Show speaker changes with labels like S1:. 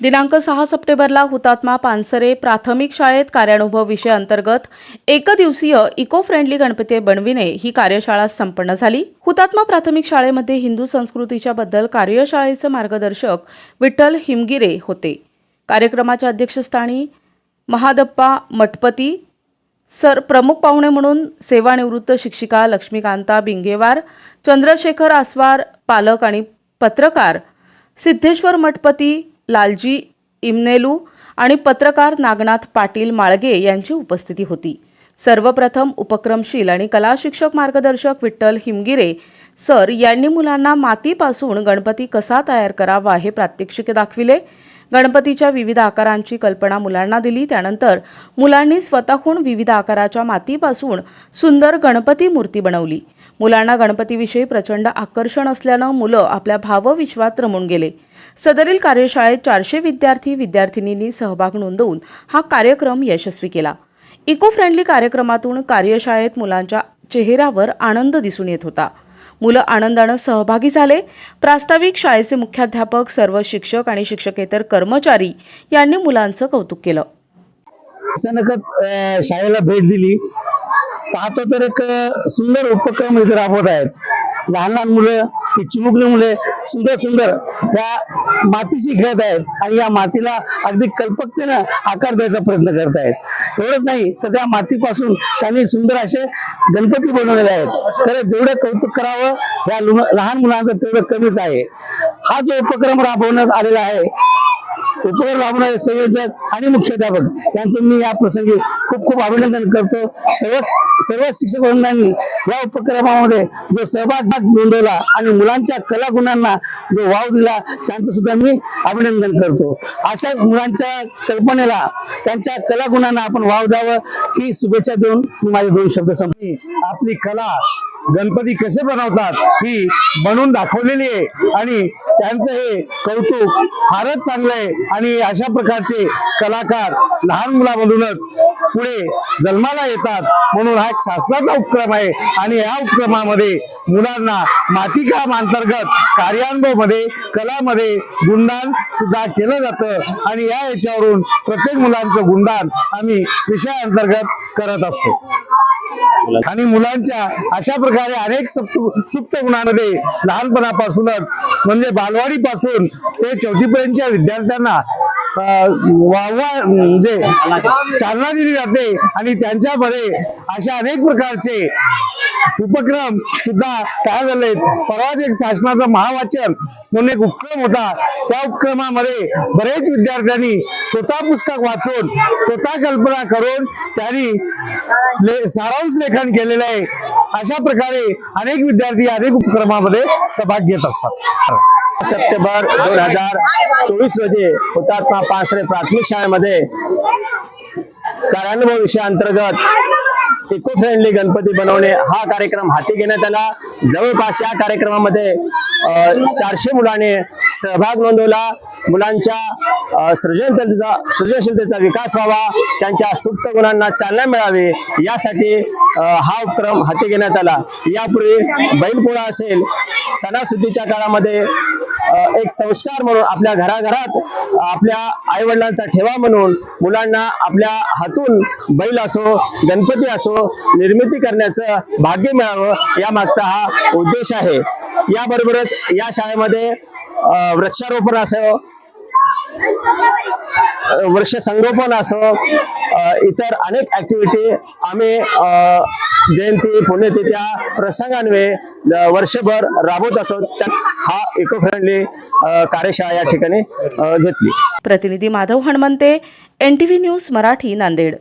S1: दिनांक सहा सप्टेंबरला हुतात्मा पानसरे प्राथमिक शाळेत कार्यानुभव विषय अंतर्गत एकदिवसीय इको फ्रेंडली गणपती बनविणे ही कार्यशाळा संपन्न झाली. हुतात्मा प्राथमिक शाळेमध्ये हिंदू संस्कृतीच्या बद्दल कार्यशाळेचे मार्गदर्शक विठ्ठल हिमगिरे होते. कार्यक्रमाच्या अध्यक्षस्थानी महादप्पा मठपती सर प्रमुख पाहुणे म्हणून सेवानिवृत्त शिक्षिका लक्ष्मीकांता बिंगेवार चंद्रशेखर आसवार पालक आणि पत्रकार सिद्धेश्वर मठपती लालजी इमनेलू आणि पत्रकार नागनाथ पाटील माळगे यांची उपस्थिती होती. सर्वप्रथम उपक्रमशील आणि कला शिक्षक मार्गदर्शक विठ्ठल हिमगिरे सर यांनी मुलांना मातीपासून गणपती कसा तयार करावा हे प्रात्यक्षिके दाखविले. गणपतीच्या विविध आकारांची कल्पना मुलांना दिली. त्यानंतर मुलांनी स्वतःहून विविध आकाराच्या मातीपासून सुंदर गणपती मूर्ती बनवली. मुलांना गणपतीविषयी प्रचंड आकर्षण असल्यानं मुलं आपल्या भावविश्वात रमून गेले. सदरील कार्यशाळेत चारशे विद्यार्थी विद्यार्थिनींनी सहभाग नोंदवून हा कार्यक्रम यशस्वी केला. इको फ्रेंडली कार्यक्रमातून कार्यशाळेत मुलांच्या चेहऱ्यावर आनंद दिसून येत होता. मुलं आनंदानं सहभागी झाले. प्रास्ताविक शाळेचे मुख्याध्यापक सर्व शिक्षक आणि शिक्षकेतर कर्मचारी यांनी मुलांचं कौतुक केलं.
S2: अचानकच शाळेला भेट दिली. पाहतो तर एक सुंदर उपक्रम इथे राबवत आहेत. लहान लहान मुलं ही चिमुकली मुले सुंदर सुंदर त्या मातीशी खेळत आहेत आणि या मातीला अगदी कल्पकतेनं आकार द्यायचा प्रयत्न करत आहेत. एवढंच नाही तर त्या मातीपासून त्यांनी सुंदर असे गणपती बनवलेले आहेत. खरं जेवढं कौतुक करावं या लहान मुलांचं तेवढं कमीच आहे. हा जो उपक्रम राबवण्यात आलेला आहे उपक्रम राबवणारे संयोजक आणि मुख्याध्यापक यांचं मी या प्रसंगी खूप खूप अभिनंदन करतो. सगळं सर्व शिक्षक वृंदांनी या उपक्रमामध्ये जो सहभाग नोंदवला आणि मुलांच्या कलागुणांना जो वाव दिला त्यांचं सुद्धा मी अभिनंदन करतो. अशाच मुलांच्या कल्पनेला त्यांच्या कलागुणांना आपण वाव द्यावं ही शुभेच्छा देऊन मी माझे दोन शब्द संपली आपली कला गणपती कसे बनवतात ही बनवून दाखवलेली आहे आणि त्यांचं हे कौतुक फारच चांगलं आहे. आणि अशा प्रकारचे कलाकार लहान मुलामधूनच पुढे जन्माला येतात. म्हणून हा एक शासनाचा उपक्रम आहे. आणि या उपक्रमामध्ये मुलांना मातीकाम अंतर्गत कार्यानुभवमध्ये कलामध्ये गुणदान सुद्धा केलं जातं. आणि या याच्यावरून प्रत्येक मुलांचं गुणदान आम्ही विषयाअंतर्गत करत असतो. आणि मुलांच्या अशा प्रकारे अनेक सुप्त सुप्त गुणांमध्ये लहानपणापासूनच म्हणजे बालवाडीपासून ते चौथीपर्यंतच्या विद्यार्थ्यांना वाहवा म्हणजे चालना दिली जाते आणि त्यांच्यामध्ये अशा अनेक प्रकारचे उपक्रम सुद्धा तयार झालेत परवाच एक शासनाचं महावाचन म्हणून एक उपक्रम होता. त्या उपक्रमामध्ये बरेच विद्यार्थ्यांनी स्वतः पुस्तक वाचून स्वतः कल्पना करून त्यांनी ले- सारांश लेखन केलेलं आहे. अशा प्रकारे अनेक विद्यार्थी अनेक उपक्रमामध्ये सहभाग घेत असतात. सप्टेंबर दोन हजार चोवीस रोजी हुतात्मा पासरे प्राथमिक शाळेमध्ये कार्यानुभव विषयाअंतर्गत इको फ्रेंडली गणपती बनवणे हा कार्यक्रम हाती घेण्यात आला. जवळपास या कार्यक्रमामध्ये चारशे मुलाने सहभाग नोंदवला. मुलांच्या सृजनशीलतेचा सृजनशीलतेचा विकास व्हावा त्यांच्या सुप्त गुणांना चालना मिळावी यासाठी हा उपक्रम हाती घेण्यात आला. यापूर्वी बैलपोळा असेल सणासुदीच्या काळामध्ये एक संस्कार म्हणून आपल्या घराघरात आपल्या आईवडिलांचा ठेवा म्हणून मुलांना आपल्या हातून बैल असो गणपती असो निर्मिती करण्याचं भाग्य मिळावं या मागचा हा उद्देश आहे. याबरोबरच या शाळेमध्ये वृक्षारोपण असो वृक्ष संगोपन असो इतर अनेक ऍक्टिव्हिटी आम्ही जयंती पुण्यतिथ्या प्रसंगान्वे वर्षभर राबवत असो. त्यात हा इको फ्रेंडली कार्यशाळा या ठिकाणी घेतली.
S1: प्रतिनिधी माधव हणमंते एन न्यूज मराठी नांदेड.